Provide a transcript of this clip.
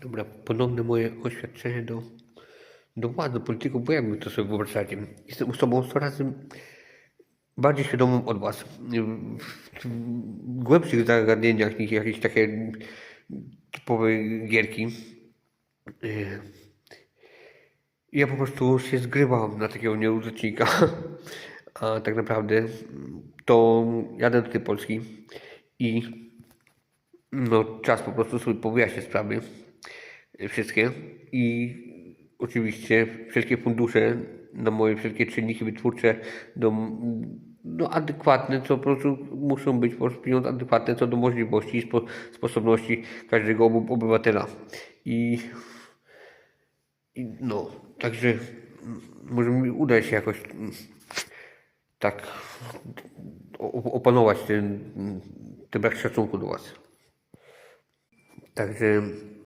Dobra, ponowne moje oświadczenie do, do władzy, polityków, bo jak wy to sobie wyobrażacie? Jestem osobą 100 razy bardziej świadomą od was. W, w głębszych zagadnieniach niż jakieś takie typowe gierki. Yy, Ja po prostu się zgrywam na takiego nieudacznika, a tak naprawdę to jadę do tej Polski i no, czas po prostu sobie powyjaśniać sprawy wszystkie i oczywiście wszelkie fundusze na moje wszelkie czynniki wytwórcze do, no, adekwatne, co po prostu muszą być po prostu pieniądze adekwatne co do możliwości i spo, sposobności każdego obywatela. I i no, także może mi uda się jakoś tak opanować ten, ten brak szacunku do Was. Także